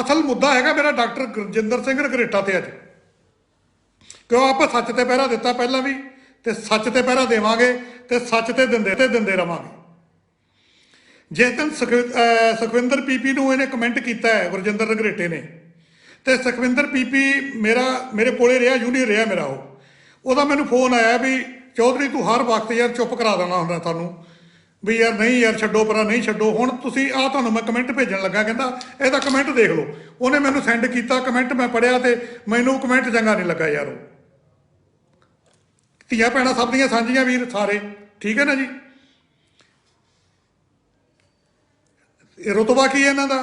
ਅਸਲ ਮੁੱਦਾ ਹੈਗਾ ਮੇਰਾ ਡਾਕਟਰ ਗੁਰਜਿੰਦਰ ਸਿੰਘ ਰਗਰੇਟਾ ਤੇ ਅੱਜ। ਕਿਉਂ ਆਪਾਂ ਸੱਚ ਤੇ ਪਹਿਰਾ ਦਿੱਤਾ ਪਹਿਲਾਂ ਵੀ, ਤੇ ਸੱਚ ਤੇ ਪਹਿਰਾ ਦੇਵਾਂਗੇ, ਤੇ ਸੱਚ ਤੇ ਦਿੰਦੇ ਤੇ ਦਿੰਦੇ ਰਵਾਂਗੇ। ਜਿਸ ਦਿਨ ਸੁਖ- ਅਹ ਸੁਖਵਿੰਦਰ ਪੀਪੀ ਨੂੰ ਇਹਨੇ ਕਮੈਂਟ ਕੀਤਾ ਹੈ, ਗੁਰਜਿੰਦਰ ਰਗਰੇਟੇ ਨੇ। ਤੇ ਸੁਖਵਿੰਦਰ ਪੀਪੀ ਮੇਰਾ, ਮੇਰੇ ਕੋਲੇ ਰਿਹਾ ਜੂਨੀਅਰ ਰਿਹਾ ਮੇਰਾ ਉਹ। ਉਹਦਾ ਮੈਨੂੰ ਫੋਨ ਆਇਆ ਵੀ, ਚੌਧਰੀ ਤੂੰ ਹਰ ਵਕਤ ਯਾਰ ਚੁੱਪ ਕਰਾ ਦੇਣਾ ਹੁੰਦਾ ਤੁਹਾਨੂੰ। ਵੀ ਯਾਰ ਨਹੀਂ ਯਾਰ ਛੱਡੋ ਪਰਾਂ ਨਹੀਂ ਛੱਡੋ, ਹੁਣ ਤੁਸੀਂ ਆ ਤੁਹਾਨੂੰ ਮੈਂ ਕਮੈਂਟ ਭੇਜਣ ਲੱਗਾ, ਕਹਿੰਦਾ ਇਹਦਾ ਕਮੈਂਟ ਦੇਖ ਲਓ। ਉਹਨੇ ਮੈਨੂੰ ਸੈਂਡ ਕੀਤਾ ਕਮੈਂਟ ਮੈਂ ਪੜਿਆ ਤੇ ਮੈਨੂੰ ਕਮੈਂਟ ਚੰਗਾ ਨਹੀਂ ਲੱਗਾ ਯਾਰ ਉਹ। ਧੀਆਂ ਭੈਣਾਂ ਸਭ ਦੀਆਂ ਸਾਂਝੀਆਂ ਵੀਰ ਸਾਰੇ, ਠੀਕ ਹੈ ਨਾ ਜੀ? ਇਹ ਰੁਤਬਾ ਕੀ ਹੈ ਇਹਨਾਂ ਦਾ?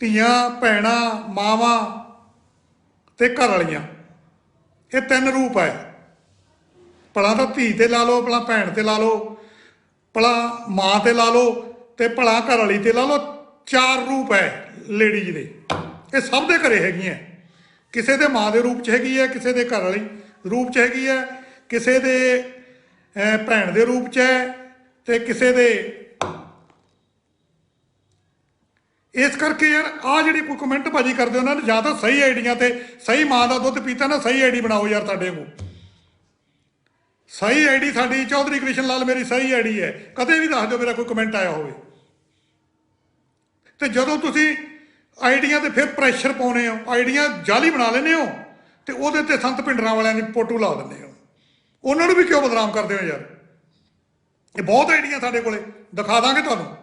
ਧੀਆਂ, ਭੈਣਾਂ, ਮਾਵਾਂ ਤੇ ਘਰ ਵਾਲੀਆਂ। ਇਹ ਤਿੰਨ ਰੂਪ ਹੈ। ਭਲਾ ਤਾਂ ਧੀ ਤੇ ਲਾ ਲਓ, ਭਲਾ ਭੈਣ ਤੇ ਲਾ ਲਓ। ਭਲਾ ਮਾਂ ਤੇ ਲਾ ਲਓ ਤੇ ਭਲਾ ਘਰ ਵਾਲੀ ਤੇ ਲਾ ਲਓ, ਚਾਰ ਰੂਪ ਹੈ ਲੇਡੀਜ਼ ਦੇ। ਇਹ ਸਭ ਦੇ ਘਰੇ ਹੈਗੀਆਂ। ਕਿਸੇ ਦੇ ਮਾਂ ਦੇ ਰੂਪ ਚ ਹੈਗੀ ਹੈ ਕਿਸੇ ਦੇ ਘਰ ਵਾਲੀ ਰੂਪ ਚ ਹੈਗੀ ਹੈ ਕਿਸੇ ਦੇ ਭੈਣ ਦੇ ਰੂਪ ਚ ਹੈ ਤੇ ਕਿਸੇ ਦੇ। ਇਸ ਕਰਕੇ ਯਾਰ ਆ ਜਿਹੜੀ ਕੋਈ ਕਮੈਂਟ ਭਾਜੀ ਕਰਦੇ ਉਹਨਾਂ ਨੇ, ਜਾਂ ਤਾਂ ਸਹੀ ਆਈਡੀਆਂ ਤੇ, ਸਹੀ ਮਾਂ ਦਾ ਦੁੱਧ ਪੀਤਾ ਨਾ, ਸਹੀ ਆਈਡੀ ਬਣਾਓ ਯਾਰ ਸਾਡੇ ਕੋਲ। ਸਹੀ ਆਈਡੀ ਸਾਡੀ, ਚੌਧਰੀ ਕ੍ਰਿਸ਼ਨ ਲਾਲ ਮੇਰੀ ਸਹੀ ਆਈਡੀ ਹੈ। ਕਦੇ ਵੀ ਦੱਸ ਦਿਓ ਮੇਰਾ ਕੋਈ ਕਮੈਂਟ ਆਇਆ ਹੋਵੇ। ਤੇ ਜਦੋਂ ਤੁਸੀਂ ਆਈਡੀਆਂ ਤੇ ਫਿਰ ਪ੍ਰੈਸ਼ਰ ਪਾਉਨੇ ਹੋ, ਆਈਡੀਆਂ ਜਾਲੀ ਬਣਾ ਲੈਨੇ ਹੋ, ਤੇ ਉਹਦੇ ਤੇ ਸੰਤ ਪਿੰਡਰਾਂ ਵਾਲਿਆਂ ਦੀ ਫੋਟੋ ਲਾ ਦਿੰਦੇ ਹੋ। ਉਹਨਾਂ ਨੂੰ ਵੀ ਕਿਉਂ ਬਦਨਾਮ ਕਰਦੇ ਹੋ ਯਾਰ? ਇਹ ਬਹੁਤ ਆਈਡੀਆਂ ਸਾਡੇ ਕੋਲੇ, ਦਿਖਾ ਦਾਂਗੇ ਤੁਹਾਨੂੰ।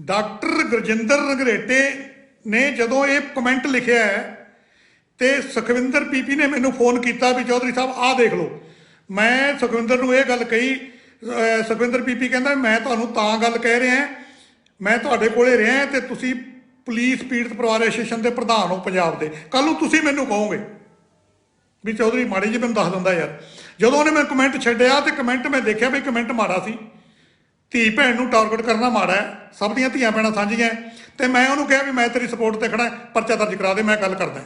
ਡਾਕਟਰ ਗੁਰਜਿੰਦਰ ਰਗਰੇਟੇ ਨੇ ਜਦੋਂ ਇਹ ਕਮੈਂਟ ਲਿਖਿਆ ਹੈ, ਤੇ ਸੁਖਵਿੰਦਰ ਪੀਪੀ ਨੇ ਮੈਨੂੰ ਫੋਨ ਕੀਤਾ ਵੀ ਚੌਧਰੀ ਸਾਹਿਬ, ਆਹ ਦੇਖ ਲਓ। ਮੈਂ ਸੁਖਵਿੰਦਰ ਨੂੰ ਇਹ ਗੱਲ ਕਹੀ, ਅਹ, ਸੁਖਵਿੰਦਰ ਪੀਪੀ ਕਹਿੰਦਾ, ਮੈਂ ਤੁਹਾਨੂੰ ਤਾਂ ਗੱਲ ਕਹਿ ਰਿਹਾ ਮੈਂ ਤੁਹਾਡੇ ਕੋਲੇ ਰਿਹਾ ਤੇ ਤੁਸੀਂ ਪੁਲਿਸ ਪੀੜਤ ਪਰਿਵਾਰ ਐਸੋਸੀਏਸ਼ਨ ਦੇ ਪ੍ਰਧਾਨ ਹੋ ਪੰਜਾਬ ਦੇ। ਕੱਲ ਨੂੰ ਤੁਸੀਂ ਮੈਨੂੰ ਕਹੋਗੇ। ਵੀ ਚੌਧਰੀ ਮਾੜੀ ਜੀ ਮੈਨੂੰ ਦੱਸ ਦਿੰਦਾ ਯਾਰ। ਜਦੋਂ ਉਹਨੇ ਮੈਨੂੰ ਕਮੈਂਟ ਛੱਡਿਆ ਤੇ ਕਮੈਂਟ ਮੈਂ ਦੇਖਿਆ ਵੀ ਕਮੈਂਟ ਮਾੜਾ ਸੀ। ਧੀ ਭੈਣ ਨੂੰ ਟਾਰਗੇਟ ਕਰਨਾ ਮਾੜਾ ਹੈ। ਸਭ ਦੀਆਂ ਧੀਆਂ ਭੈਣਾਂ ਸਾਂਝੀਆਂ ਹੈ। ਤੇ ਮੈਂ ਉਹਨੂੰ ਕਿਹਾ ਵੀ ਮੈਂ ਤੇਰੀ ਸਪੋਰਟ ਤੇ ਖੜਾ ਪਰਚਾ ਦਰਜ ਕਰਾ ਦੇ, ਮੈਂ ਗੱਲ ਕਰਦਾ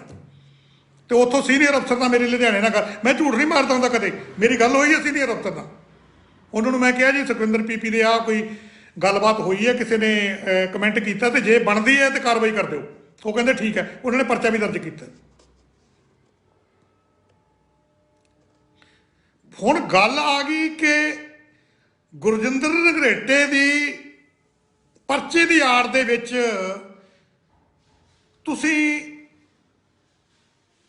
ਤੇ ਉੱਥੋਂ ਸੀਨੀਅਰ ਅਫਸਰ ਦਾ ਮੇਰੀ ਲੁਧਿਆਣੇ ਨਾਲ ਗੱਲ ਮੈਂ ਝੂਠ ਨਹੀਂ ਮਾਰਦਾ ਹੁੰਦਾ ਕਦੇ। ਮੇਰੀ ਗੱਲ ਹੋਈ ਹੈ ਸੀਨੀਅਰ ਅਫਸਰ ਨਾਲ। ਉਹਨਾਂ ਨੂੰ ਮੈਂ ਕਿਹਾ ਜੀ, ਸੁਖਵਿੰਦਰ ਪੀਪੀ ਦੇ ਆ ਕੋਈ ਗੱਲਬਾਤ ਹੋਈ ਹੈ, ਕਿਸੇ ਨੇ ਕਮੈਂਟ ਕੀਤਾ ਤੇ ਜੇ ਬਣਦੀ ਹੈ ਤੇ ਕਾਰਵਾਈ ਕਰ ਦਿਓ। ਉਹ ਕਹਿੰਦੇ ਠੀਕ ਹੈ। ਉਹਨਾਂ ਨੇ ਪਰਚਾ ਵੀ ਦਰਜ ਕੀਤਾ। ਹੁਣ ਗੱਲ ਆ ਗਈ ਕਿ ਗੁਰਜਿੰਦਰ ਰਗਰੇਟੇ ਦੀ ਪਰਚੇ ਦੀ ਆੜ ਦੇ ਵਿੱਚ ਤੁਸੀਂ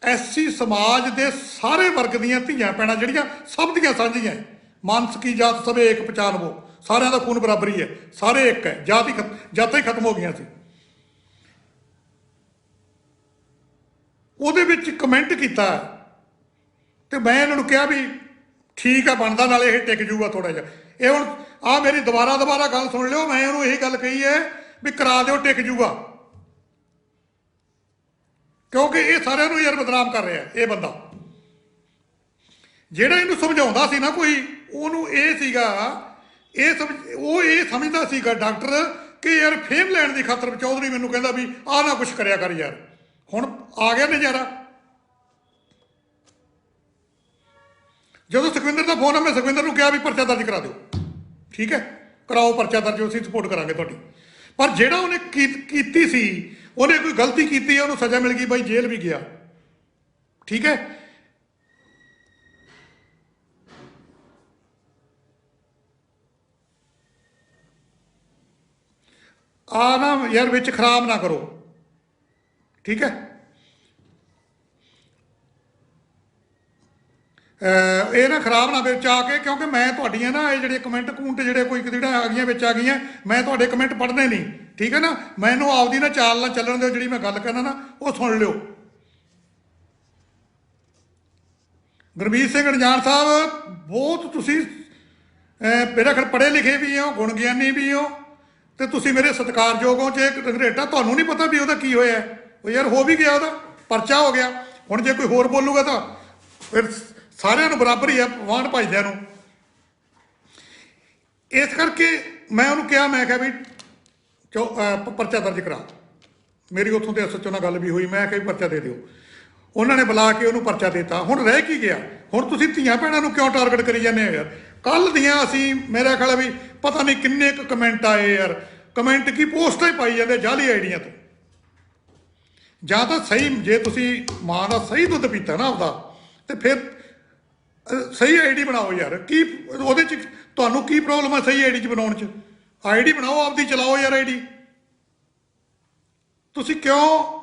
ਐਸਸੀ ਸਮਾਜ ਦੇ ਸਾਰੇ ਵਰਗ ਦੀਆਂ ਧੀਆਂ ਪੈਣਾ ਜਿਹੜੀਆਂ ਸਭ ਦੀਆਂ ਸਾਂਝੀਆਂ ਹੈ। ਮਾਨਸ ਜਾਤ ਸਭੇ ਇੱਕ ਪਛਾਨਵੋ ਸਾਰਿਆਂ ਦਾ ਖੂਨ ਬਰਾਬਰੀ ਹੈ ਸਾਰੇ ਇੱਕ ਹੈ ਜਾਤ ਹੀ ਖਤ- ਜਾਤਾਂ ਹੀ ਖਤਮ ਹੋ ਗਈਆਂ ਸੀ। ਉਹਦੇ ਵਿੱਚ ਕਮੈਂਟ ਕੀਤਾ ਤੇ ਮੈਂ ਇਹਨਾਂ ਨੂੰ ਕਿਹਾ ਵੀ ਠੀਕ ਆ, ਬਣਦਾ ਨਾਲੇ ਇਹ ਟਿਕ ਜੂਗਾ ਥੋੜਾ ਜਿਹਾ। ਇਹ ਹੁਣ ਆ ਮੇਰੀ ਦੁਬਾਰਾ ਦੁਬਾਰਾ ਗੱਲ ਸੁਣ ਲਿਓ। ਮੈਂ ਉਹਨੂੰ ਇਹ ਗੱਲ ਕਹੀ ਹੈ ਵੀ ਕਰਾ ਦਿਓ, ਟਿਕ ਜੂਗਾ। ਕਿਉਂਕਿ ਇਹ ਸਾਰਿਆਂ ਨੂੰ ਯਾਰ ਬਦਨਾਮ ਕਰ ਰਿਹਾ ਇਹ ਬੰਦਾ। ਜਿਹੜਾ ਇਹਨੂੰ ਸਮਝਾਉਂਦਾ ਸੀ ਨਾ ਕੋਈ, ਉਹਨੂੰ ਇਹ ਸੀਗਾ, ਇਹ ਸਮਝ- ਉਹ ਇਹ ਸਮਝਦਾ ਸੀਗਾ ਡਾਕਟਰ ਕਿ ਯਾਰ ਫੇਮ ਲੈਣ ਦੀ ਖਾਤਰ ਚੌਧਰੀ ਮੈਨੂੰ ਕਹਿੰਦਾ ਵੀ ਆਹ ਨਾ ਕੁਝ ਕਰਿਆ ਕਰ ਯਾਰ। ਹੁਣ ਆ ਗਿਆ ਨਜ਼ਾਰਾ। ਜਦੋਂ ਸੁਖਵਿੰਦਰ ਦਾ ਫੋਨ ਆ ਮੈਂ ਸੁਖਵਿੰਦਰ ਨੂੰ ਕਿਹਾ ਵੀ ਪਰਚਾ ਦਰਜ ਕਰਾ ਦਿਓ। ਠੀਕ ਹੈ? ਕਰਾਓ ਪਰਚਾ ਦਰਜ, ਅਸੀਂ ਸਪੋਰਟ ਕਰਾਂਗੇ ਤੁਹਾਡੀ। ਪਰ ਜਿਹੜਾ ਉਹਨੇ ਕੀ- ਕੀਤੀ ਸੀ, ਉਹਨੇ ਕੋਈ ਗਲਤੀ ਕੀਤੀ ਹੈ ਉਹਨੂੰ ਸਜ਼ਾ ਮਿਲ ਗਈ, ਬਾਈ ਜੇਲ੍ਹ ਵੀ ਗਿਆ। ਠੀਕ ਹੈ? ਆ ਨਾ ਯਾਰ ਵਿੱਚ ਖਰਾਬ ਨਾ ਕਰੋ। ਠੀਕ ਹੈ? ਇਹ ਨਾ ਖਰਾਬ ਨਾ ਵਿੱਚ ਆ ਕੇ, ਕਿਉਂਕਿ ਮੈਂ ਤੁਹਾਡੀਆਂ ਨਾ ਇਹ ਜਿਹੜੇ ਕਮੈਂਟ ਕੂੰਟ ਜਿਹੜੇ ਕੋਈ ਜਿਹੜਾ ਆ ਗਈਆਂ ਵਿੱਚ ਆ ਗਈਆਂ ਮੈਂ ਤੁਹਾਡੇ ਕਮੈਂਟ ਪੜ੍ਹਨੇ ਨਹੀਂ, ਠੀਕ ਹੈ ਨਾ? ਮੈਨੂੰ ਆਪਦੀ ਨਾ ਚਾਲ ਨਾਲ ਚੱਲਣ ਦਿਓ, ਜਿਹੜੀ ਮੈਂ ਗੱਲ ਕਰਨਾ ਨਾ, ਉਹ ਸੁਣ ਲਿਓ। ਗੁਰਮੀਤ ਸਿੰਘ ਅਣਜਾਣ ਸਾਹਿਬ, ਬਹੁਤ ਤੁਸੀਂ ਮੇਰਾ ਖਿਆਲ ਪੜ੍ਹੇ ਲਿਖੇ ਵੀ ਹੋ, ਗੁਣ ਗਿਆਨੀ ਵੀ ਹੋ, ਤੇ ਤੁਸੀਂ ਮੇਰੇ ਸਤਿਕਾਰਯੋਗ ਹੋ, ਜੇ ਰੰਗਰੇਟਾ ਤੁਹਾਨੂੰ ਨਹੀਂ ਪਤਾ ਵੀ ਉਹਦਾ ਕੀ ਹੋਇਆ। ਉਹ ਯਾਰ ਹੋ ਵੀ ਗਿਆ ਉਹਦਾ, ਪਰਚਾ ਹੋ ਗਿਆ। ਹੁਣ ਜੇ ਕੋਈ ਹੋਰ ਬੋਲੂਗਾ ਤਾਂ ਫਿਰ ਸਾਰਿਆਂ ਨੂੰ ਬਰਾਬਰ ਹੀ ਆ ਵਾਂਢ ਭਾਈਦਿਆਂ ਨੂੰ। ਇਸ ਕਰਕੇ ਮੈਂ ਉਹਨੂੰ ਕਿਹਾ, ਮੈਂ ਕਿਹਾ ਵੀ ਚੋ ਪਰਚਾ ਦਰਜ ਕਰਾ। ਮੇਰੀ ਉੱਥੋਂ ਦੇ ਐਸਐਚਓ ਨਾਲ ਗੱਲ ਵੀ ਹੋਈ, ਮੈਂ ਕਿਹਾ ਵੀ ਪਰਚਾ ਦੇ ਦਿਓ। ਉਹਨਾਂ ਨੇ ਬੁਲਾ ਕੇ ਉਹਨੂੰ ਪਰਚਾ ਦਿੱਤਾ। ਹੁਣ ਰਹਿ ਕੀ ਗਿਆ? ਹੁਣ ਤੁਸੀਂ ਧੀਆਂ ਭੈਣਾਂ ਨੂੰ ਕਿਉਂ ਟਾਰਗੇਟ ਕਰੀ ਜਾਂਦੇ ਹੋ ਯਾਰ? ਕੱਲ ਦੀਆਂ ਅਸੀਂ, ਮੇਰਾ ਖਿਆਲ ਵੀ ਪਤਾ ਨਹੀਂ ਕਿੰਨੇ ਕੁ ਕਮੈਂਟ ਆਏ ਯਾਰ। ਕਮੈਂਟ ਕੀ ਪੋਸਟਾਂ ਹੀ ਪਾਈ ਜਾਂਦੇ, ਜਾਲੀ ਆਈਡੀਆਂ ਤੋਂ। ਜਾਂ ਤਾਂ ਸਹੀ, ਜੇ ਤੁਸੀਂ ਮਾਂ ਦਾ ਸਹੀ ਦੁੱਧ ਪੀਤਾ ਨਾ ਆਪਦਾ, ਤੇ ਫਿਰ ਸਹੀ ਆਈਡੀ ਬਣਾਓ ਯਾਰ। ਕੀ ਉਹਦੇ ਚ ਤੁਹਾਨੂੰ ਕੀ ਪ੍ਰੋਬਲਮ ਹੈ ਸਹੀ ਆਈਡੀ ਚ ਬਣਾਉਣ ਚ? ਆਈਡੀ ਬਣਾਓ, ਆਪਦੀ ਚਲਾਓ ਯਾਰ ਆਈਡੀ। ਤੁਸੀਂ ਕਿਉਂ?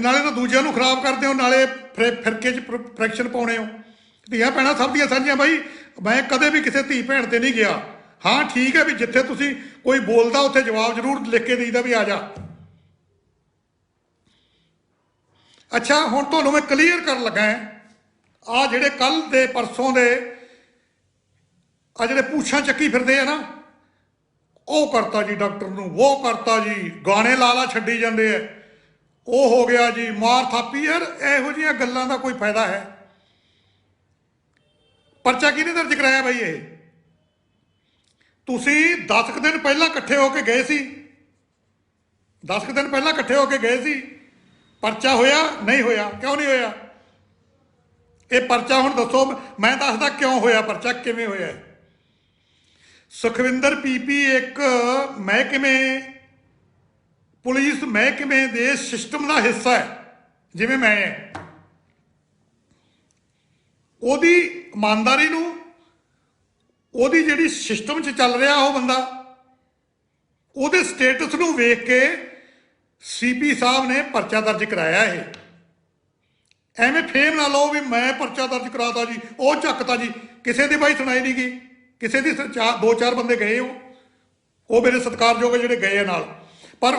ਨਾਲੇ ਤਾਂ ਦੂਜਿਆਂ ਨੂੰ ਖਰਾਬ ਕਰਦੇ ਹੋ, ਨਾਲੇ ਫਿਰ- ਫਿਰਕੇ ਚ ਫ੍ਰੈਕਸ਼ਨ ਪਾਉਣੇ ਹੋ। ਧੀਆਂ ਭੈਣਾਂ ਸਭ ਦੀਆਂ ਸਾਂਝੀਆਂ, ਬਾਈ, ਮੈਂ ਕਦੇ ਵੀ ਕਿਸੇ ਧੀ ਭੈਣ ਤੇ ਨਹੀਂ ਗਿਆ। ਹਾਂ, ਠੀਕ ਹੈ ਵੀ ਜਿੱਥੇ ਤੁਸੀਂ ਕੋਈ ਬੋਲਦਾ, ਉੱਥੇ ਜਵਾਬ ਜ਼ਰੂਰ ਲਿਖ ਕੇ ਦੇਈਦਾ ਵੀ ਆ ਜਾ। ਅੱਛਾ, ਹੁਣ ਤੁਹਾਨੂੰ ਮੈਂ ਕਲੀਅਰ ਕਰਨ ਲੱਗਾ ਹਾਂ। ਆ ਜਿਹੜੇ ਕੱਲ ਦੇ, ਪਰਸੋਂ ਦੇ ਆ ਜਿਹੜੇ ਪੂਛਾਂ ਚੱਕੀ ਫਿਰਦੇ ਆ ਨਾ, ਉਹ ਕਰਤਾ ਜੀ ਡਾਕਟਰ ਨੂੰ, ਉਹ ਕਰਤਾ ਜੀ। ਗਾਣੇ ਲਾਲਾ ਛੱਡੀ ਜਾਂਦੇ ਆ। ਉਹ ਹੋ ਗਿਆ ਜੀ ਮਾਰ ਥਾਪੀ, ਯਾਰ ਇਹੋ ਜਿਹੀਆਂ ਗੱਲਾਂ ਦਾ ਕੋਈ ਫਾਇਦਾ ਹੈ? ਪਰਚਾ ਕਿਹਨੇ ਦਰਜ ਕਰਾਇਆ ਬਾਈ ਇਹ? ਤੁਸੀਂ 10 ਕੁ ਦਿਨ ਪਹਿਲਾਂ ਇਕੱਠੇ ਹੋ ਕੇ ਗਏ ਸੀ। 10 ਕੁ ਦਿਨ ਪਹਿਲਾਂ ਇਕੱਠੇ ਹੋ ਕੇ ਗਏ ਸੀ। ਪਰਚਾ ਹੋਇਆ, ਨਹੀਂ ਹੋਇਆ, ਕਿਉਂ ਨਹੀਂ ਹੋਇਆ? ਇਹ ਪਰਚਾ ਹੁਣ ਦੱਸੋ, ਮੈਂ ਦੱਸਦਾ ਕਿਉਂ ਹੋਇਆ ਪਰਚਾ, ਕਿਵੇਂ ਹੋਇਆ ਹੈ? ਸੁਖਵਿੰਦਰ ਪੀਪੀ ਇੱਕ ਮਹਿਕਮੇ, ਪੁਲਿਸ ਮਹਿਕਮੇ ਦੇ ਸਿਸਟਮ ਦਾ ਹਿੱਸਾ ਹੈ, ਜਿਵੇਂ ਮੈਂ ਉਹਦੀ ਇਮਾਨਦਾਰੀ ਨੂੰ, ਉਹਦੀ ਜਿਹੜੀ ਸਿਸਟਮ 'ਚ ਚੱਲ ਰਿਹਾ ਉਹ ਬੰਦਾ, ਉਹਦੇ ਸਟੇਟਸ ਨੂੰ ਵੇਖ ਕੇ ਸੀਪੀ ਸਾਹਿਬ ਨੇ ਪਰਚਾ ਦਰਜ ਕਰਾਇਆ ਇਹ ਐਵੇਂ ਫੇਮ ਨਾ ਲਓ ਵੀ ਮੈਂ ਪਰਚਾ ਦਰਜ ਕਰਾਤਾ ਜੀ, ਉਹ ਚੱਕਤਾ ਜੀ। ਕਿਸੇ ਦੀ ਬਾਈ ਸੁਣਾਈ ਨਹੀਂ ਗਈ ਕਿਸੇ ਦੀ ਸ- ਚਾਰ ਦੋ ਚਾਰ ਬੰਦੇ ਗਏ ਹੋ ਉਹ ਮੇਰੇ ਸਤਿਕਾਰਯੋਗ ਜਿਹੜੇ ਗਏ ਆ ਨਾਲ। ਪਰ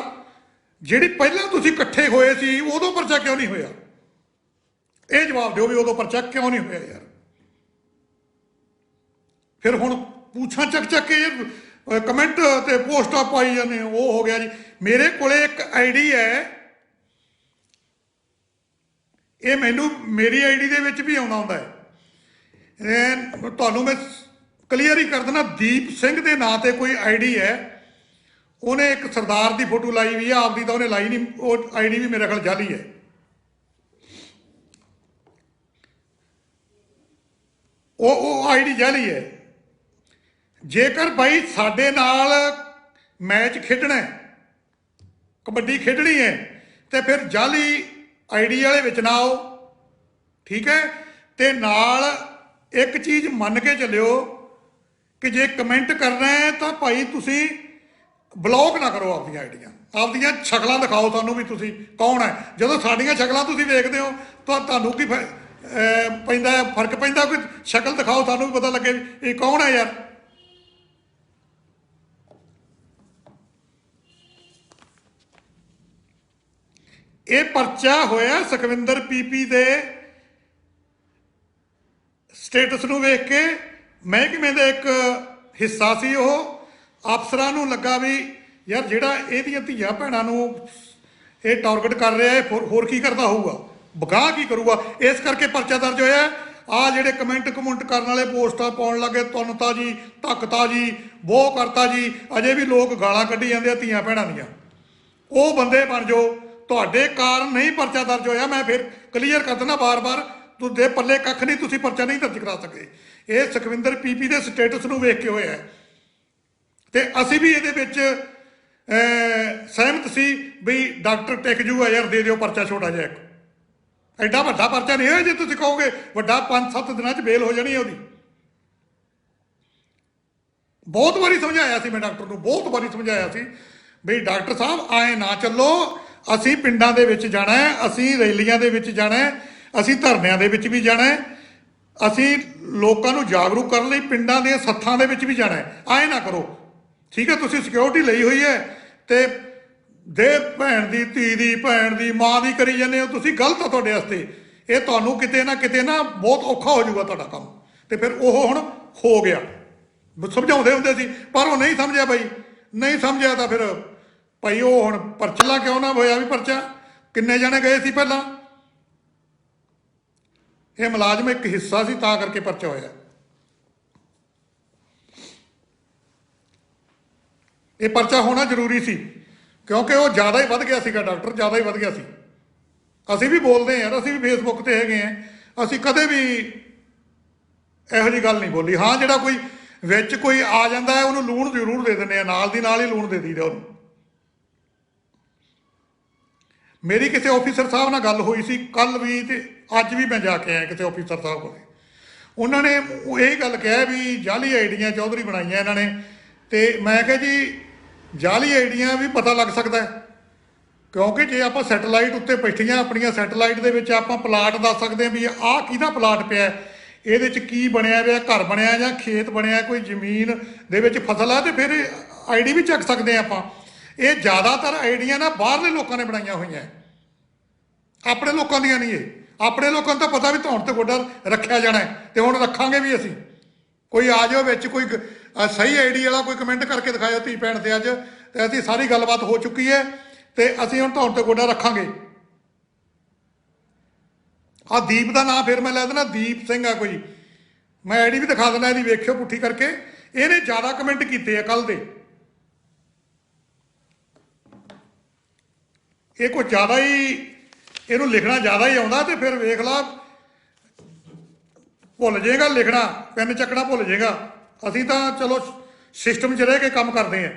ਜਿਹੜੀ ਪਹਿਲਾਂ ਤੁਸੀਂ ਇਕੱਠੇ ਹੋਏ ਸੀ, ਉਦੋਂ ਪਰਚਾ ਕਿਉਂ ਨਹੀਂ ਹੋਇਆ? ਇਹ ਜਵਾਬ ਦਿਓ ਵੀ ਉਦੋਂ ਪਰਚਾ ਕਿਉਂ ਨਹੀਂ ਹੋਇਆ ਯਾਰ? ਫਿਰ ਹੁਣ ਪੁੱਛਾਂ ਚੱਕ ਚੱਕ ਕੇ ਕਮੈਂਟ ਤੇ ਪੋਸਟਾਂ ਪਾਈ ਜਾਂਦੇ ਉਹ ਹੋ ਗਿਆ ਜੀ। ਮੇਰੇ ਕੋਲੇ ਇੱਕ ਆਈਡੀ ਹੈ। ਇਹ ਮੈਨੂੰ ਮੇਰੀ ਆਈਡੀ ਦੇ ਵਿੱਚ ਵੀ ਆਉਂਦਾ ਹੁੰਦਾ ਹੈ। ਤੁਹਾਨੂੰ ਮੈਂ ਕਲੀਅਰ ਹੀ ਕਰ ਦਿੰਦਾ, ਦੀਪ ਸਿੰਘ ਦੇ ਨਾਂ ਤੇ ਕੋਈ ਆਈਡੀ ਹੈ। ਉਹਨੇ ਇੱਕ ਸਰਦਾਰ ਦੀ ਫੋਟੋ ਲਾਈ ਵੀ ਆ, ਆਪਦੀ ਤਾਂ ਉਹਨੇ ਲਾਈ ਨਹੀਂ, ਉਹ ਆਈਡੀ ਵੀ ਮੇਰੇ ਖਿਆਲ ਜਾਲੀ ਹੈ। ਉਹ ਉਹ ਆਈਡੀ ਜਾਲੀ ਹੈ। ਜੇਕਰ ਬਾਈ ਸਾਡੇ ਨਾਲ ਮੈਚ ਖੇਡਣਾ ਹੈ, ਕਬੱਡੀ ਖੇਡਣੀ ਹੈ, ਤੇ ਫਿਰ ਜਾਲੀ ਆਈਡੀ ਵਾਲੇ ਵਿੱਚ ਨਾ ਆਓ। ਠੀਕ ਹੈ? ਤੇ ਨਾਲ ਇੱਕ ਚੀਜ਼ ਮੰਨ ਕੇ ਚੱਲਿਓ ਕਿ ਜੇ ਕਮੈਂਟ ਕਰਨਾ ਹੈ ਤਾਂ ਭਾਈ ਤੁਸੀਂ ਬਲੌਕ ਨਾ ਕਰੋ ਆਪਣੀਆਂ ਆਈਡੀਆਂ। ਆਪਦੀਆਂ ਸ਼ਕਲਾਂ ਦਿਖਾਓ ਤੁਹਾਨੂੰ ਵੀ ਤੁਸੀਂ ਕੌਣ ਹੈ। ਜਦੋਂ ਸਾਡੀਆਂ ਸ਼ਕਲਾਂ ਤੁਸੀਂ ਵੇਖਦੇ ਹੋ ਤਾਂ ਤੁਹਾਨੂੰ ਕੀ ਫ- ਪੈਂਦਾ ਫ਼ਰਕ ਪੈਂਦਾ ਕੋਈ ਸ਼ਕਲ ਦਿਖਾਓ, ਤੁਹਾਨੂੰ ਵੀ ਪਤਾ ਲੱਗੇ ਵੀ ਇਹ ਕੌਣ ਹੈ ਯਾਰ। ਇਹ ਪਰਚਾ ਹੋਇਆ ਸੁਖਵਿੰਦਰ ਪੀਪੀ ਦੇ ਸਟੇਟਸ ਨੂੰ ਵੇਖ ਕੇ। ਮਹਿਕਮੇ ਦਾ ਇੱਕ ਹਿੱਸਾ ਸੀ ਉਹ। ਅਫਸਰਾਂ ਨੂੰ ਲੱਗਾ ਵੀ ਯਾਰ ਜਿਹੜਾ ਇਹਦੀਆਂ ਧੀਆਂ ਭੈਣਾਂ ਨੂੰ ਇਹ ਟਾਰਗੇਟ ਕਰ ਰਿਹਾ ਹੈ, ਹੋਰ- ਕੀ ਕਰਦਾ ਹੋਊਗਾ? ਬਗਾਹ ਕੀ ਕਰੂਗਾ? ਇਸ ਕਰਕੇ ਪਰਚਾ ਦਰਜ ਹੋਇਆ। ਆ ਜਿਹੜੇ ਕਮੈਂਟ ਕਮੈਂਟ ਕਰਨ ਵਾਲੇ ਪੋਸਟਾਂ ਪਾਉਣ ਲੱਗੇ ਤੁਨਤਾ ਜੀ ਧੱਕਤਾ ਜੀ ਬੋਹ ਕਰਤਾ ਜੀ। ਅਜੇ ਵੀ ਲੋਕ ਗਾਲਾਂ ਕੱਢੀ ਜਾਂਦੇ ਆ ਧੀਆਂ ਭੈਣਾਂ ਦੀਆਂ। ਉਹ ਬੰਦੇ ਬਣ ਜਾਓ। ਤੁਹਾਡੇ ਕਾਰਨ ਨਹੀਂ ਪਰਚਾ ਦਰਜ ਹੋਇਆ, ਮੈਂ ਫਿਰ ਕਲੀਅਰ ਕਰ ਦਿੰਦਾ ਬਾਰ-ਬਾਰ ਤੁਹਾਡੇ ਪੱਲੇ ਕੱਖ ਨਹੀਂ, ਤੁਸੀਂ ਪਰਚਾ ਨਹੀਂ ਦਰਜ ਕਰਾ ਸਕਦੇ। ਇਹ ਸੁਖਵਿੰਦਰ ਪੀਪੀ ਦੇ ਸਟੇਟਸ ਨੂੰ ਵੇਖ ਕੇ ਹੋਇਆ ਹੈ। ਤੇ ਅਸੀਂ ਵੀ ਇਹਦੇ ਵਿੱਚ ਸਹਿਮਤ ਸੀ ਵੀ ਡਾਕਟਰ ਟਿਕ ਜੂਗਾ ਯਾਰ, ਦੇ ਦਿਓ ਪਰਚਾ ਛੋਟਾ ਜਿਹਾ ਇੱਕ। ਐਡਾ ਵੱਡਾ ਪਰਚਾ ਨਹੀਂ ਹੋਇਆ ਜੇ ਤੁਸੀਂ ਕਹੋਗੇ, ਵੱਡਾ 5-7 ਦਿਨਾਂ 'ਚ ਬੇਲ ਹੋ ਜਾਣੀ ਉਹਦੀ। ਬਹੁਤ ਵਾਰੀ ਸਮਝਾਇਆ ਸੀ ਮੈਂ ਡਾਕਟਰ ਨੂੰ, ਬਹੁਤ ਵਾਰੀ ਸਮਝਾਇਆ ਸੀ ਵੀ ਡਾਕਟਰ ਸਾਹਿਬ, ਆਏ ਨਾ ਚੱਲੋ ਅਸੀਂ ਪਿੰਡਾਂ ਦੇ ਵਿੱਚ ਜਾਣਾ ਹੈ, ਅਸੀਂ ਰੈਲੀਆਂ ਦੇ ਵਿੱਚ ਜਾਣਾ ਹੈ, ਅਸੀਂ ਧਰਨਿਆਂ ਦੇ ਵਿੱਚ ਵੀ ਜਾਣਾ ਹੈ, ਅਸੀਂ ਲੋਕਾਂ ਨੂੰ ਜਾਗਰੂਕ ਕਰਨ ਲਈ ਪਿੰਡਾਂ ਦੇ ਸੱਥਾਂ ਦੇ ਵਿੱਚ ਵੀ ਜਾਣਾ ਹੈ। ਆਏ ਨਾ ਕਰੋ। ਠੀਕ ਹੈ, ਤੁਸੀਂ ਸਿਕਿਉਰਿਟੀ ਲਈ ਹੋਈ ਹੈ ਤੇ ਦੇ ਭੈਣ ਦੀ, ਧੀ ਦੀ, ਭੈਣ ਦੀ, ਮਾਂ ਦੀ ਕਰੀ ਜਾਂਦੇ ਹੋ, ਤੁਸੀਂ ਗਲਤ ਆ ਤੁਹਾਡੇ ਵਾਸਤੇ। ਇਹ ਤੁਹਾਨੂੰ ਕਿਤੇ ਨਾ ਕਿਤੇ ਨਾ ਬਹੁਤ ਔਖਾ ਹੋ ਜਾਊਗਾ ਤੁਹਾਡਾ ਕੰਮ। ਤੇ ਫਿਰ ਉਹ ਹੁਣ ਹੋ ਗਿਆ। ਸਮਝਾਉਂਦੇ ਹੁੰਦੇ ਸੀ, ਪਰ ਉਹ ਨਹੀਂ ਸਮਝਿਆ ਬਾਈ। ਨਹੀਂ ਸਮਝਿਆ ਤਾਂ ਫਿਰ ਭਾਈ ਉਹ ਹੁਣ ਪਰਚਲਾ ਕਿਉਂ ਨਾ ਹੋਇਆ ਵੀ ਪਰਚਾ? ਕਿੰਨੇ ਜਣੇ ਗਏ ਸੀ ਪਹਿਲਾਂ? ਇਹ ਮੁਲਾਜ਼ਮ ਇੱਕ ਹਿੱਸਾ ਸੀ, ਤਾਂ ਕਰਕੇ ਪਰਚਾ ਹੋਇਆ। ਇਹ ਪਰਚਾ ਹੋਣਾ ਜ਼ਰੂਰੀ ਸੀ, ਕਿਉਂਕਿ ਉਹ ਜ਼ਿਆਦਾ ਹੀ ਵੱਧ ਗਿਆ ਸੀਗਾ, ਡਾਕਟਰ ਜ਼ਿਆਦਾ ਹੀ ਵੱਧ ਗਿਆ ਸੀ। ਅਸੀਂ ਵੀ ਬੋਲਦੇ ਹਾਂ ਯਾਰ, ਅਸੀਂ ਵੀ ਫੇਸਬੁੱਕ ਤੇ ਹੈਗੇ ਆ ਅਸੀਂ ਕਦੇ ਵੀ ਇਹੋ ਜੀ ਗੱਲ ਨਹੀਂ ਬੋਲੀ। ਹਾਂ, ਜਿਹੜਾ ਕੋਈ ਵਿੱਚ ਕੋਈ ਆ ਜਾਂਦਾ ਹੈ, ਉਹਨੂੰ ਲੂਣ ਜ਼ਰੂਰ ਦੇ ਦਿੰਦੇ ਆ ਨਾਲ ਦੀ ਨਾਲ ਹੀ ਲੂਣ ਦੇ ਦਈਦਾ ਉਹਨੂੰ। ਮੇਰੀ ਕਿਸੇ ਆਫੀਸਰ ਸਾਹਿਬ ਨਾਲ ਗੱਲ ਹੋਈ ਸੀ ਕੱਲ ਵੀ ਤੇ ਅੱਜ ਵੀ ਮੈਂ ਜਾ ਕੇ ਆਇਆ ਕਿਸੇ ਆਫੀਸਰ ਸਾਹਿਬ ਕੋਲੇ। ਉਹਨਾਂ ਨੇ ਇਹ ਗੱਲ ਕਿਹਾ ਵੀ ਜਾਲੀ ਆਈਡੀਆਂ ਚੌਧਰੀ ਬਣਾਈਆਂ ਇਹਨਾਂ ਨੇ ਤੇ ਮੈਂ ਕਿਹਾ ਜੀ ਜਾਲੀ ਆਈਡੀਆਂ ਵੀ ਪਤਾ ਲੱਗ ਸਕਦਾ ਹੈ, ਕਿਉਂਕਿ ਜੇ ਆਪਾਂ ਸੈਟਲਾਈਟ ਉੱਤੇ ਬੈਠੀਆਂ ਆਪਣੀਆਂ ਸੈਟਲਾਈਟ ਦੇ ਵਿੱਚ ਆਪਾਂ ਪਲਾਟ ਦੱਸ ਸਕਦੇ ਹਾਂ ਵੀ ਆਹ ਕਿਹਦਾ ਪਲਾਟ ਪਿਆ ਇਹਦੇ ਚ ਕੀ ਬਣਿਆ ਹੋਇਆ ਘਰ ਬਣਿਆ ਜਾਂ ਖੇਤ ਬਣਿਆ, ਕੋਈ ਜ਼ਮੀਨ ਦੇ ਵਿੱਚ ਫਸਲ ਆ ਤੇ ਫਿਰ ਆਈਡੀ ਵੀ ਚੱਕ ਸਕਦੇ ਹਾਂ ਆਪਾਂ। ਇਹ ਜ਼ਿਆਦਾਤਰ ਆਈਡੀਆਂ ਨਾ ਬਾਹਰਲੇ ਲੋਕਾਂ ਨੇ ਬਣਾਈਆਂ ਹੋਈਆਂ ਆਪਣੇ ਲੋਕਾਂ ਦੀਆਂ ਨਹੀਂ ਇਹ। ਆਪਣੇ ਲੋਕਾਂ ਨੂੰ ਤਾਂ ਪਤਾ ਵੀ ਧੌਣ ਤੇ ਗੋਡਾ ਰੱਖਿਆ ਜਾਣਾ ਹੈ ਤੇ ਹੁਣ ਰੱਖਾਂਗੇ ਵੀ ਅਸੀਂ। ਕੋਈ ਆ ਜਾਓ ਵਿੱਚ ਕੋਈ ਗ- ਅ, ਸਹੀ ਆਈਡੀ ਵਾਲਾ ਕੋਈ ਕਮੈਂਟ ਕਰਕੇ ਦਿਖਾਇਓ ਧੀ ਭੈਣ ਤੇ ਅੱਜ। ਤੇ ਅਸੀਂ ਸਾਰੀ ਗੱਲਬਾਤ ਹੋ ਚੁੱਕੀ ਹੈ ਤੇ ਅਸੀਂ ਹੁਣ ਧੌਣ ਤੇ ਗੋਡਾ ਰੱਖਾਂਗੇ। ਆ ਦੀਪ ਦਾ ਨਾਮ ਫਿਰ ਮੈਂ ਲੈ ਦੇਣਾ ਦੀਪ ਸਿੰਘ ਆ ਕੋਈ। ਮੈਂ ਆਈਡੀ ਵੀ ਦਿਖਾ ਦਿੰਦਾ ਇਹਦੀ ਵੇਖਿਓ ਪੁੱਠੀ ਕਰਕੇ। ਇਹਨੇ ਜ਼ਿਆਦਾ ਕਮੈਂਟ ਕੀਤੇ ਆ ਕੱਲ ਦੇ। ਇਹ ਕੋਈ ਜ਼ਿਆਦਾ ਹੀ ਇਹਨੂੰ ਲਿਖਣਾ ਜ਼ਿਆਦਾ ਹੀ ਆਉਂਦਾ ਤੇ ਫਿਰ ਵੇਖ ਲਾ। ਭੁੱਲ ਜਾਏਗਾ ਲਿਖਣਾ, ਪੈਨ ਚੱਕਣਾ ਭੁੱਲ ਜਾਏਗਾ। ਅਸੀਂ ਤਾਂ ਚਲੋ ਸਿਸਟਮ 'ਚ ਰਹਿ ਕੇ ਕੰਮ ਕਰਦੇ ਹਾਂ।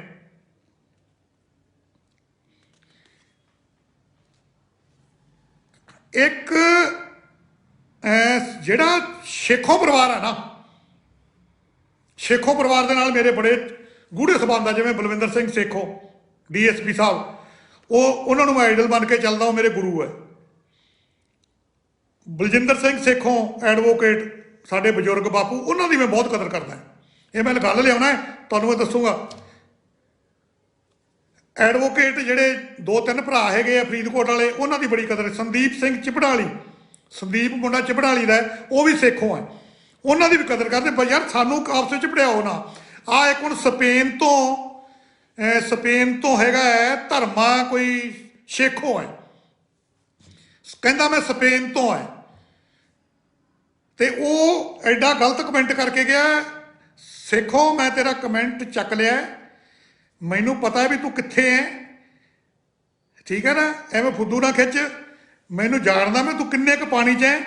ਇੱਕ ਜਿਹੜਾ ਸ਼ੇਖੋ ਪਰਿਵਾਰ ਹੈ ਨਾ, ਸ਼ੇਖੋ ਪਰਿਵਾਰ ਦੇ ਨਾਲ ਮੇਰੇ ਬੜੇ ਗੂੜੇ ਸਬੰਧ ਆ, ਜਿਵੇਂ ਬਲਵਿੰਦਰ ਸਿੰਘ ਸੇਖੋ ਡੀਐਸਪੀ ਸਾਹਿਬ। ਉਹ, ਉਹਨਾਂ ਨੂੰ ਮੈਂ ਆਈਡਲ ਬਣ ਕੇ ਚੱਲਦਾ, ਉਹ ਮੇਰੇ ਗੁਰੂ ਹੈ। ਬਲਜਿੰਦਰ ਸਿੰਘ ਸੇਖੋਂ ਐਡਵੋਕੇਟ ਸਾਡੇ ਬਜ਼ੁਰਗ ਬਾਪੂ, ਉਹਨਾਂ ਦੀ ਮੈਂ ਬਹੁਤ ਕਦਰ ਕਰਦਾ ਇਹ ਮੈਂ ਗੱਲ ਲਿਆਉਣਾ ਤੁਹਾਨੂੰ ਮੈਂ ਦੱਸੂਗਾ। ਐਡਵੋਕੇਟ ਜਿਹੜੇ ਦੋ ਤਿੰਨ ਭਰਾ ਹੈਗੇ ਆ ਫਰੀਦਕੋਟ ਵਾਲੇ, ਉਹਨਾਂ ਦੀ ਬੜੀ ਕਦਰ ਸੰਦੀਪ ਸਿੰਘ ਚਿਪੜਾਲੀ, ਸੰਦੀਪ ਮੁੰਡਾ ਚਿਪੜਾ ਦਾ ਉਹ ਵੀ ਸੇਖੋਂ ਹੈ। ਉਹਨਾਂ ਦੀ ਵੀ ਕਦਰ ਕਰਦੇ ਪਰ ਯਾਰ ਸਾਨੂੰ ਆਪਸ ਵਿੱਚ ਪੜਿਆਓ ਨਾ ਆ ਇੱਕ ਹੁਣ ਸਪੇਨ ਤੋਂ ਸਪੇਨ ਤੋਂ ਹੈਗਾ ਹੈ, ਧਰਮਾ ਕੋਈ ਸ਼ੇਖੋ ਹੈ। ਕਹਿੰਦਾ ਮੈਂ ਸਪੇਨ ਤੋਂ ਹੈ। ਤੇ ਉਹ ਐਡਾ ਗਲਤ ਕਮੈਂਟ ਕਰਕੇ ਗਿਆ, ਸਿੱਖੋ, ਮੈਂ ਤੇਰਾ ਕਮੈਂਟ ਚੱਕ ਲਿਆ ਮੈਨੂੰ ਪਤਾ ਹੈ ਵੀ ਤੂੰ ਕਿੱਥੇ ਹੈ। ਠੀਕ ਹੈ ਨਾ? ਐਵੇਂ ਫੁੱਦੂ ਨਾ ਖਿੱਚ। ਮੈਨੂੰ ਜਾਣਦਾ ਮੈਂ ਤੂੰ ਕਿੰਨੇ ਕੁ ਪਾਣੀ 'ਚ ਹੈ।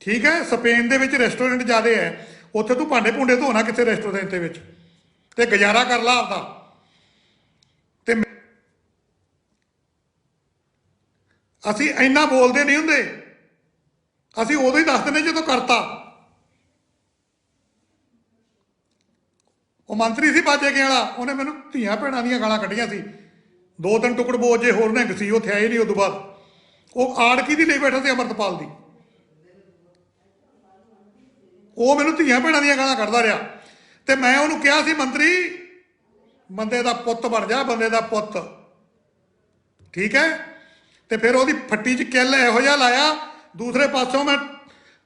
ਠੀਕ ਹੈ? ਸਪੇਨ ਦੇ ਵਿੱਚ ਰੈਸਟੋਰੈਂਟ ਜ਼ਿਆਦੇ ਹੈ। ਉੱਥੇ ਤੂੰ ਭਾਂਡੇ ਭੁੰਡੇ ਧੋਣਾ ਕਿਸੇ ਰੈਸਟੋਰੈਂਟ ਦੇ ਵਿੱਚ? ਤੇ ਗੁਜ਼ਾਰਾ ਕਰ ਲਾ ਆਪਦਾ। ਤੇ ਮੈਂ- ਅਸੀਂ ਇੰਨਾ ਬੋਲਦੇ ਨਹੀਂ ਹੁੰਦੇ। ਅਸੀਂ ਉਦੋਂ ਹੀ ਦੱਸ ਦਿੰਦੇ ਜਦੋਂ ਕਰਤਾ। ਉਹ ਮੰਤਰੀ ਸੀ ਬਾਜੇ ਕੇ ਵਾਲਾ, ਉਹਨੇ ਮੈਨੂੰ ਧੀਆਂ ਭੈਣਾਂ ਦੀਆਂ ਗਾਲਾਂ ਕੱਢੀਆਂ ਸੀ। ਦੋ ਤਿੰਨ ਟੁਕੜ ਬੋਝ ਜੇ ਹੋਰ ਨਿਹੰਗ ਸੀ, ਉੱਥੇ ਆਏ ਨਹੀਂ ਉਦੋਂ ਬਾਅਦ। ਉਹ ਆੜ ਆੜਕੀ ਦੀ ਲਈ ਬੈਠਾ ਸੀ ਅਮਰਤਪਾਲ ਦੀ? ਉਹ ਮੈਨੂੰ ਧੀਆਂ ਭੈਣਾਂ ਦੀਆਂ ਗਾਲਾਂ ਕੱਢਦਾ ਰਿਹਾ। ਤੇ ਮੈਂ ਉਹਨੂੰ ਕਿਹਾ ਸੀ, ਮੰਤਰੀ, ਬੰਦੇ ਦਾ ਪੁੱਤ ਬਣ ਜਾ, ਬੰਦੇ ਦਾ ਪੁੱਤ। ਠੀਕ ਹੈ? ਤੇ ਫਿਰ ਉਹਦੀ ਫੱਟੀ 'ਚ ਕਿੱਲ ਇਹੋ ਜਿਹਾ ਲਾਇਆ ਦੂਸਰੇ ਪਾਸੋਂ ਮੈਂ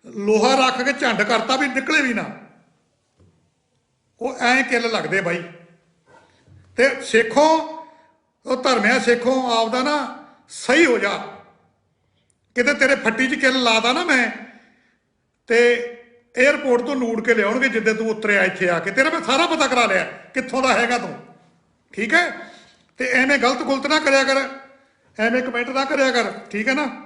ਲੋਹਾ ਰੱਖ ਕੇ ਝੰਡ ਕਰਤਾ ਵੀ ਨਿਕਲੇ ਵੀ ਨਾ। ਉਹ ਐਂ ਕਿੱਲ ਲੱਗਦੇ ਬਾਈ। ਤੇ ਸੇਖੋ, ਉਹ ਧਰਮਿਆ ਸੇਖੋ ਆਪਦਾ ਨਾ ਸਹੀ ਹੋ ਜਾ। ਕਿਤੇ ਤੇਰੇ ਫੱਟੀ 'ਚ ਕਿੱਲ ਲਾਦਾ ਨਾ ਮੈਂ, ਤੇ 에어ਪੋਰਟ ਤੋਂ ਨੂੜ ਕੇ ਲਿਆਉਣਗੇ ਜਿੱਦੇ ਤੂੰ ਉਤਰਿਆ ਇੱਥੇ ਆ ਕੇ। ਤੇਰਾ ਮੈਂ ਸਾਰਾ ਪਤਾ ਕਰਾ ਲਿਆ, ਕਿੱਥੋਂ ਦਾ ਹੈਗਾ ਤੂੰ। ਠੀਕ ਹੈ? ਤੇ ਐਵੇਂ ਗਲਤ ਗੁਲਤ ਨਾ ਕਰਿਆ ਕਰ, ਐਵੇਂ ਕਮੈਂਟ ਨਾ ਕਰਿਆ ਕਰ। ਠੀਕ ਹੈ ਨਾ?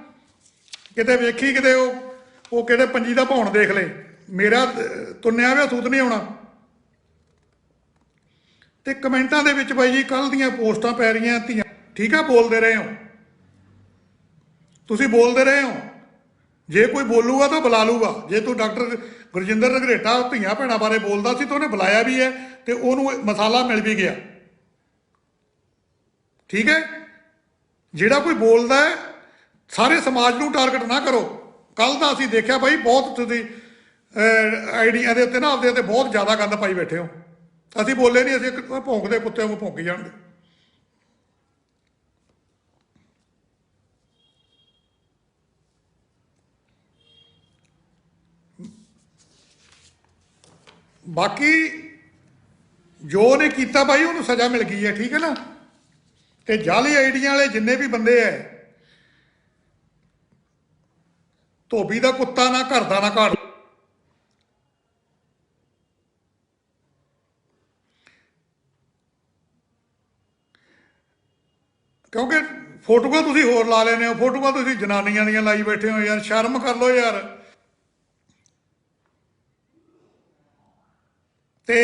ਕਿਤੇ ਵੇਖੀ ਕਿਤੇ ਉਹ ਉਹ ਕਿਹੜੇ ਪੰਜੀ ਦਾ ਭੌਣ ਦੇਖ ਲੈ। ਮੇਰਾ ਤੁੰਨਿਆ ਹੋਇਆ ਸੂਤ ਨਹੀਂ ਆਉਣਾ। ਤੇ ਕਮੈਂਟਾਂ ਦੇ ਵਿੱਚ ਬਾਈ ਜੀ ਕੱਲ ਦੀਆਂ ਪੋਸਟਾਂ ਪੈ ਰਹੀਆਂ ਧੀਆਂ। ਠੀਕ ਆ, ਬੋਲਦੇ ਰਹੇ ਹੋ। ਤੁਸੀਂ ਬੋਲਦੇ ਰਹੇ ਹੋ। ਜੇ ਕੋਈ ਬੋਲੂਗਾ ਤਾਂ ਬੁਲਾ ਲੂਗਾ। ਜੇ ਤੂੰ ਡਾਕਟਰ ਗੁਰਜਿੰਦਰ ਰਘਰੇਟਾ ਧੀਆਂ ਭੈਣਾਂ ਬਾਰੇ ਬੋਲਦਾ ਸੀ ਤਾਂ ਉਹਨੇ ਬੁਲਾਇਆ ਵੀ ਹੈ ਤੇ ਉਹਨੂੰ ਮਸਾਲਾ ਮਿਲ ਵੀ ਗਿਆ। ਠੀਕ ਹੈ? ਜਿਹੜਾ ਕੋਈ ਬੋਲਦਾ ਹੈ ਸਾਰੇ ਸਮਾਜ ਨੂੰ ਟਾਰਗੇਟ ਨਾ ਕਰੋ। ਕੱਲ ਦਾ ਅਸੀਂ ਦੇਖਿਆ ਬਾਈ ਬਹੁਤ ਤੁਸੀਂ ਆਈਡੀਆ ਦੇ ਉੱਤੇ ਨਾ ਆਪਦੇ ਉੱਤੇ ਬਹੁਤ ਜ਼ਿਆਦਾ ਗੰਦ ਪਾਈ ਬੈਠੇ ਹੋ। ਅਸੀਂ ਬੋਲੇ ਨਹੀਂ ਅਸੀਂ ਇੱਕ ਭੌਂਕਦੇ ਕੁੱਤੇ ਨੂੰ ਭੌਂਕੀ ਜਾਣਗੇ। ਬਾਕੀ ਜੋ ਉਹਨੇ ਕੀਤਾ ਭਾਈ ਉਹਨੂੰ ਸਜ਼ਾ ਮਿਲ ਗਈ ਹੈ, ਠੀਕ ਹੈ ਨਾ? ਤੇ ਜਾਲੀ ਆਈਡੀਆਂ ਵਾਲੇ ਜਿੰਨੇ ਵੀ ਬੰਦੇ ਐ ਧੋਬੀ ਦਾ ਕੁੱਤਾ ਨਾ, ਘਰ ਦਾ ਨਾ ਘਾੜ ਕਿਉਂਕਿ ਫੋਟੋਆਂ ਤੁਸੀਂ ਹੋਰ ਲਾ ਲੈਨੇ ਹੋ, ਫੋਟੋਆਂ ਤੁਸੀਂ ਜਨਾਨੀਆਂ ਦੀਆਂ ਲਾਈ ਬੈਠੇ ਹੋ ਯਾਰ, ਸ਼ਰਮ ਕਰ ਲਓ ਯਾਰ। ਤੇ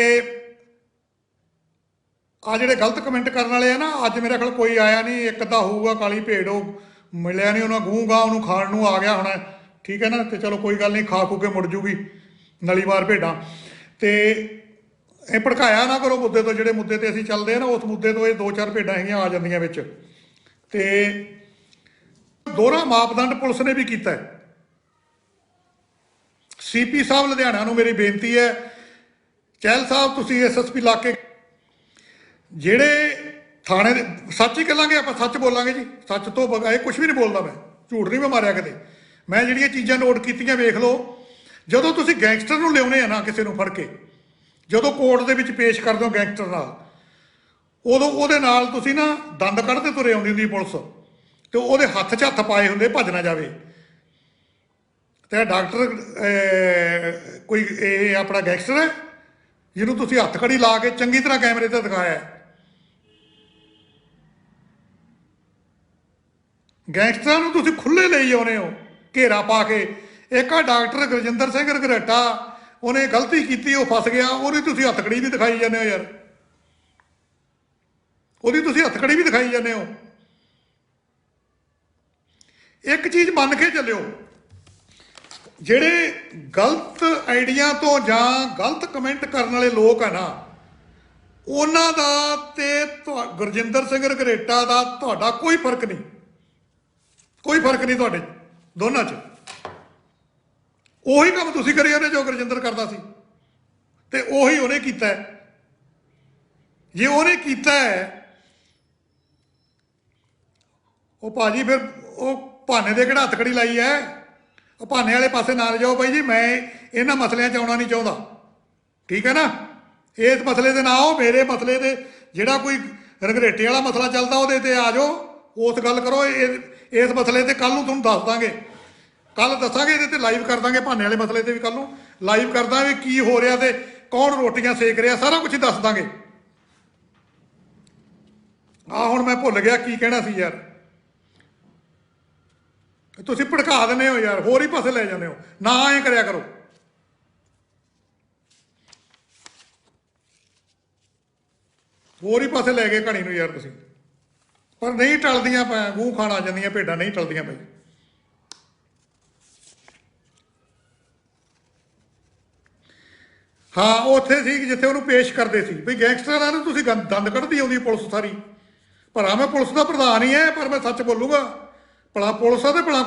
ਆ ਜਿਹੜੇ ਗਲਤ ਕਮੈਂਟ ਕਰਨ ਵਾਲੇ ਆ ਨਾ, ਅੱਜ ਮੇਰੇ ਕੋਲ ਕੋਈ ਆਇਆ ਨਹੀਂ, ਇੱਕ ਤਾਂ ਹੋਊਗਾ, ਕਾਲੀ ਭੇਡ ਉਹ ਮਿਲਿਆ ਨਹੀਂ ਉਹਨਾਂ ਗੂੰਗਾ, ਉਹਨੂੰ ਖਾਣ ਨੂੰ ਆ ਗਿਆ ਹੋਣਾ। ਠੀਕ ਹੈ ਨਾ? ਤੇ ਚਲੋ ਕੋਈ ਗੱਲ ਨਹੀਂ ਖਾ ਖੂ ਕੇ ਮੁੜ ਜੂਗੀ। ਨਲੀਵਾਰ ਭੇਡਾਂ। ਤੇ ਇਹ ਭੜਕਾਇਆ ਨਾ ਕਰੋ ਮੁੱਦੇ ਤੋਂ, ਜਿਹੜੇ ਮੁੱਦੇ ਤੇ ਅਸੀਂ ਚੱਲਦੇ ਆ ਨਾ, ਉਸ ਮੁੱਦੇ ਤੋਂ ਇਹ ਦੋ ਚਾਰ ਭੇਡਾਂ ਹੈਗੀਆਂ ਆ ਜਾਂਦੀਆਂ ਵਿੱਚ। ਤੇ ਦੋਹਰਾ ਮਾਪਦੰਡ ਪੁਲਿਸ ਨੇ ਵੀ ਕੀਤਾ ਹੈ। ਸੀਪੀ ਸਾਹਿਬ ਲੁਧਿਆਣਾ ਨੂੰ ਮੇਰੀ ਬੇਨਤੀ ਹੈ, ਚਹਿਲ ਸਾਹਿਬ, ਤੁਸੀਂ ਐਸਐਸਪੀ ਲਾ ਕੇ ਜਿਹੜੇ ਥਾਣੇ ਦੇ ਸੱਚ ਹੀ ਕਹਾਂਗੇ, ਆਪਾਂ ਸੱਚ ਬੋਲਾਂਗੇ ਜੀ। ਸੱਚ ਤੋਂ ਬਗਾਏ ਕੁਝ ਵੀ ਨਹੀਂ ਬੋਲਦਾ ਮੈਂ। ਝੂਠ ਨਹੀਂ ਮੈਂ ਮਾਰਿਆ ਕਦੇ। ਮੈਂ ਜਿਹੜੀਆਂ ਚੀਜ਼ਾਂ ਨੋਟ ਕੀਤੀਆਂ ਵੇਖ ਲਓ, ਜਦੋਂ ਤੁਸੀਂ ਗੈਂਗਸਟਰ ਨੂੰ ਲਿਆਉਣੇ ਆ ਨਾ ਕਿਸੇ ਨੂੰ ਫੜ ਕੇ, ਜਦੋਂ ਕੋਰਟ ਦੇ ਵਿੱਚ ਪੇਸ਼ ਕਰਦੇ ਹੋ ਗੈਂਗਸਟਰ ਨਾਲ, ਉਦੋਂ ਉਹਦੇ ਨਾਲ ਤੁਸੀਂ ਨਾ ਦੰਦ ਕੱਢਦੇ ਤੁਰੇ ਆਉਂਦੀ ਹੁੰਦੀ ਪੁਲਿਸ, ਤੇ ਉਹਦੇ ਹੱਥ 'ਚ ਹੱਥ ਪਾਏ ਹੁੰਦੇ ਭੱਜ ਨਾ ਜਾਵੇ। ਤੇ ਡਾਕਟਰ ਕੋਈ ਇਹ ਆਪਣਾ ਗੈਂਗਸਟਰ ਹੈ, ਜਿਹਨੂੰ ਤੁਸੀਂ ਹੱਥ ਕੜੀ ਲਾ ਕੇ ਚੰਗੀ ਤਰ੍ਹਾਂ ਕੈਮਰੇ ਤੇ ਦਿਖਾਇਆ ਗੈਂਗਸਟਰਾਂ ਨੂੰ ਤੁਸੀਂ ਖੁੱਲੇ ਲਈ ਆਉਨੇ ਹੋ। ਘੇਰਾ ਪਾ ਕੇ, ਇੱਕ ਡਾਕਟਰ ਗੁਰਜਿੰਦਰ ਸਿੰਘ ਰਗਰੇਟਾ, ਉਹਨੇ ਗਲਤੀ ਕੀਤੀ, ਉਹ ਫਸ ਗਿਆ, ਉਹਦੀ ਤੁਸੀਂ ਹੱਥਕੜੀ ਵੀ ਦਿਖਾਈ ਜਾਂਦੇ ਹੋ ਯਾਰ। ਉਹਦੀ ਤੁਸੀਂ ਹੱਥਕੜੀ ਵੀ ਦਿਖਾਈ ਜਾਂਦੇ ਹੋ। ਇੱਕ ਚੀਜ਼ ਮੰਨ ਕੇ ਚੱਲਿਓ, ਜਿਹੜੇ ਗਲਤ ਆਈਡੀਆ ਤੋਂ ਜਾਂ ਗਲਤ ਕਮੈਂਟ ਕਰਨ ਵਾਲੇ ਲੋਕ ਆ ਨਾ, ਉਹਨਾਂ ਦਾ ਤੇ ਤੁਹਾ- ਗੁਰਜਿੰਦਰ ਸਿੰਘ ਰਗਰੇਟਾ ਦਾ ਤੁਹਾਡਾ ਕੋਈ ਫ਼ਰਕ ਨਹੀਂ। ਕੋਈ ਫ਼ਰਕ ਨਹੀਂ ਤੁਹਾਡੇ ਦੋਨਾਂ 'ਚ। ਉਹੀ ਕੰਮ ਤੁਸੀਂ ਕਰੀ ਜਾਂਦੇ ਜੋ ਗੁਰਜਿੰਦਰ ਕਰਦਾ ਸੀ। ਤੇ ਉਹੀ ਉਹਨੇ ਕੀਤਾ ਹੈ। ਜੇ ਉਹਨੇ ਕੀਤਾ ਹੈ, ਉਹ ਭਾਜੀ ਫਿਰ ਉਹ ਭਾਨੇ ਦੇ ਕਿਹੜਾ ਹੱਥਕੜੀ ਲਾਈ ਹੈ? ਉਹ ਭਾਨੇ ਵਾਲੇ ਪਾਸੇ ਨਾ ਜਾਓ ਬਾਈ ਜੀ, ਮੈਂ ਇਹਨਾਂ ਮਸਲਿਆਂ 'ਚ ਆਉਣਾ ਨਹੀਂ ਚਾਹੁੰਦਾ। ਠੀਕ ਹੈ ਨਾ? ਇਸ ਮਸਲੇ ਦੇ ਨਾ ਆਓ, ਮੇਰੇ ਮਸਲੇ ਦੇ ਜਿਹੜਾ ਕੋਈ ਰਗਰੇਟੇ ਵਾਲਾ ਮਸਲਾ ਚੱਲਦਾ ਉਹਦੇ ਤੇ ਆ ਜਾਓ। ਉਸ ਗੱਲ ਕਰੋ, ਇਹ ਇਸ ਮਸਲੇ ਤੇ ਕੱਲ ਨੂੰ ਤੁਹਾਨੂੰ ਦੱਸ ਦਾਂਗੇ। ਕੱਲ ਦੱਸਾਂਗੇ, ਇਹਦੇ ਤੇ ਲਾਈਵ ਕਰ ਦਾਂਗੇ ਭਾਨੇ ਵਾਲੇ ਮਸਲੇ ਤੇ ਵੀ ਕੱਲ ਨੂੰ। ਲਾਈਵ ਕਰ ਦਾਂਗੇ ਕੀ ਹੋ ਰਿਹਾ ਤੇ ਕੌਣ ਰੋਟੀਆਂ ਸੇਕ ਰਿਹਾ, ਸਾਰਾ ਕੁਝ ਦੱਸ ਦਾਂਗੇ। ਆ ਹੁਣ ਮੈਂ ਭੁੱਲ ਗਿਆ ਕੀ ਕਹਿਣਾ ਸੀ ਯਾਰ। ਤੁਸੀਂ ਭੜਕਾ ਦਿੰਦੇ ਹੋ ਯਾਰ, ਹੋਰ ਹੀ ਪਾਸੇ ਲੈ ਜਾਂਦੇ ਹੋ। ਨਾ ਐਂ ਕਰਿਆ ਕਰੋ। ਹੋਰ ਹੀ ਪਾਸੇ ਲੈ ਗਏ ਘਣੀ ਨੂੰ ਯਾਰ ਤੁਸੀਂ। ਪਰ ਨਹੀਂ ਟਲਦੀਆਂ ਪੈ, ਮੂੰਹ ਖਾਣ ਆ ਜਾਂਦੀਆਂ, ਭੇਡਾਂ ਨਹੀਂ ਟਲਦੀਆਂ ਪਈ ਹਾਂ ਉਹ ਉੱਥੇ ਸੀ ਜਿੱਥੇ ਉਹਨੂੰ ਪੇਸ਼ ਕਰਦੇ ਸੀ। ਵੀ ਗੈਂਗਸਟਰਾਂ ਨੂੰ ਤੁਸੀਂ ਗੰ- ਦੰਦ ਕੱਢਦੀ ਆਉਂਦੀ ਪੁਲਿਸ ਸਾਰੀ। ਭਲਾ ਮੈਂ ਪੁਲਿਸ ਦਾ ਪ੍ਰਧਾਨ ਹੀ ਐ, ਪਰ ਮੈਂ ਸੱਚ ਬੋਲੂਗਾ, ਭਲਾ ਪੁਲਿਸ ਆ ਤੇ ਭਲਾ